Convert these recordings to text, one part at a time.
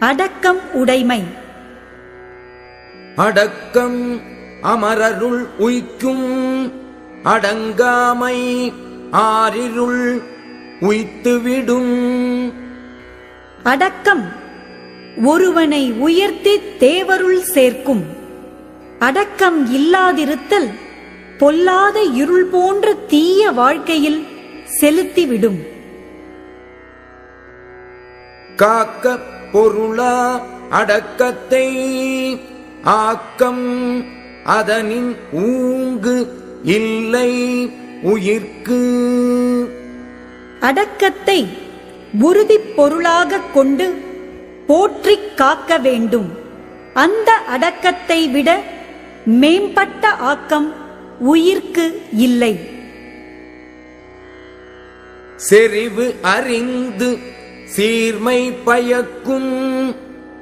அடக்கம் உடைமை. அடக்கம் அமரருள் உய்க்கும். அடங்காமை ஆரிருள் உய்த்துவிடும். அடக்கம் ஒருவனை உயர்த்தி தேவருள் சேர்க்கும். அடக்கம் இல்லாதிருத்தல் பொல்லாத இருள் போன்ற தீய வாழ்க்கையில் செலுத்திவிடும். காக்க பொருளா அடக்கத்தை ஆக்கம் அதனின் ஊங்கு இல்லை உயிர்க்கு. அடக்கத்தை உறுதிப் பொருளாகக் கொண்டு போற்றிக் காக்க வேண்டும். அந்த அடக்கத்தை விட மேம்பட்ட ஆக்கம் உயிர்க்கு இல்லை. செறிவு அறிந்து சீர்மை பயக்கும்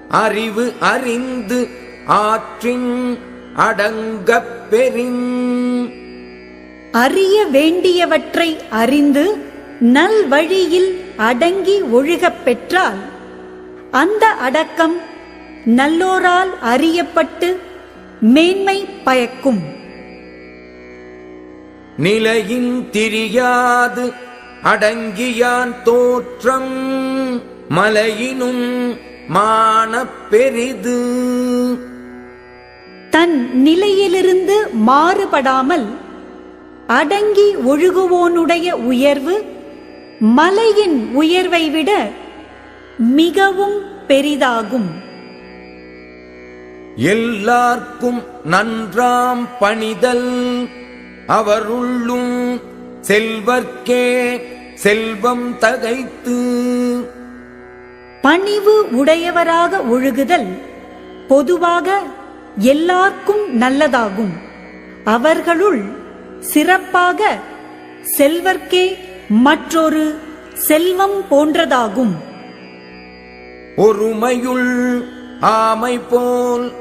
அறிவு அறிந்து ஆற்றின் அடங்கப் பெறின். அறிய வேண்டியவற்றை அறிந்து நல்வழியில் அடங்கி ஒழுகப் பெற்றால் அந்த அடக்கம் நல்லோரால் அறியப்பட்டு மேன்மை பயக்கும். நிலையின் திரியாது அடங்கியான் தோற்றம் மலையினும் மானப் பெரிது. தன் நிலையிலிருந்து மாறுபடாமல் அடங்கி ஒழுகுவோனுடைய உயர்வு மலையின் உயர்வை விட மிகவும் பெரிதாகும். எல்லார்க்கும் நன்றாம் பணிதல் அவருள்ளும் செல்வர்க்கே செல்வம் தகைத்து பணிவு உடையவராக ஒழுகுதல் பொதுவாக எல்லார்க்கும் நல்லதாகும். அவர்களுள் சிறப்பாக செல்வர்க்கே மற்றொரு செல்வம் போன்றதாகும். ஒருமையுள் ஆமை போல்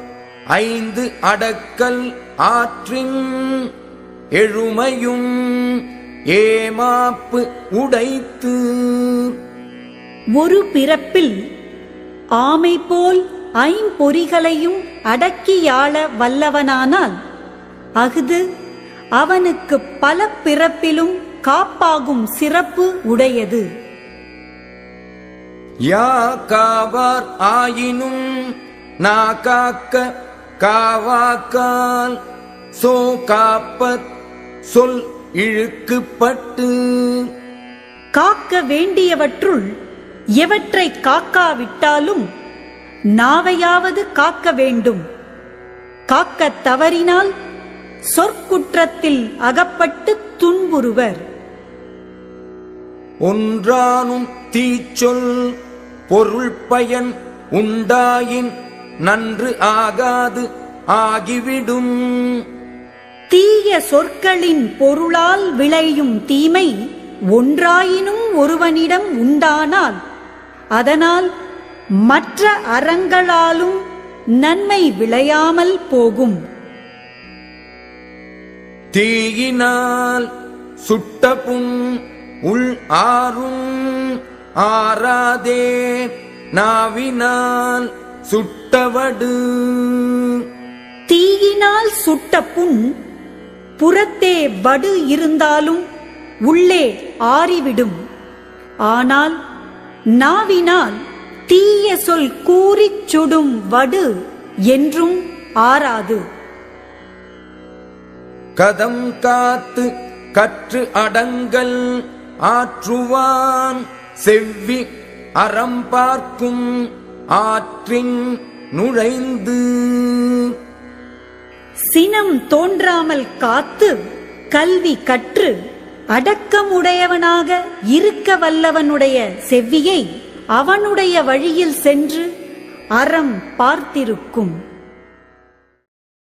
ஐந்து அடக்கல் ஆற்றின் எழுமையும் ஏமாப்பு உடைத்து ஒரு பிறப்பில் ஆமை போல் ஐம்பொறிகளையும் அடக்கியாள வல்லவனானால் அஃது அவனுக்கு பல பிறப்பிலும் காப்பாகும் சிறப்பு உடையது. யா காவார் ஆயினும் நா காக்க காவாக்கால் சோ காப்பத் சொல் இழுக்குப்பட்டு. காக்க வேண்டியவற்றுள் எவற்றை காக்காவிட்டாலும் நாவையாவது காக்க வேண்டும். காக்கத் தவறினால் சொற்குற்றத்தில் அகப்பட்டு துன்புறுவர். ஒன்றானும் தீச்சொல் பொருள் பயன் உண்டாயின் நன்று ஆகாது ஆகிவிடும். தீய சொற்களின் பொருளால் விளையும் தீமை ஒன்றாயினும் ஒருவனிடம் உண்டானால் அதனால் மற்ற அறங்களாலும் நன்மை விளையாமல் போகும். தீயினால் சுட்ட புண் உள் ஆறும் ஆறாதே நாவினால் சுட்டவடு. தீயினால் சுட்ட புண் புறத்தே வடு இருந்தாலும் உள்ளே ஆறிவிடும். ஆனால் நாவினால் தீய சொல் கூறிச் சுடும் வடு என்றும் ஆறாது. கதம் காத்து கற்று அடங்கல் ஆற்றுவான் செவ்வி அறம் பார்க்கும் ஆற்றின் நுழைந்து. சினம் தோன்றாமல் காத்து கல்வி கற்று அடக்கம் உடையவனாக இருக்க வல்லவனுடைய செவ்வியை அவனுடைய வழியில் சென்று அறம் பார்த்திருக்கும்.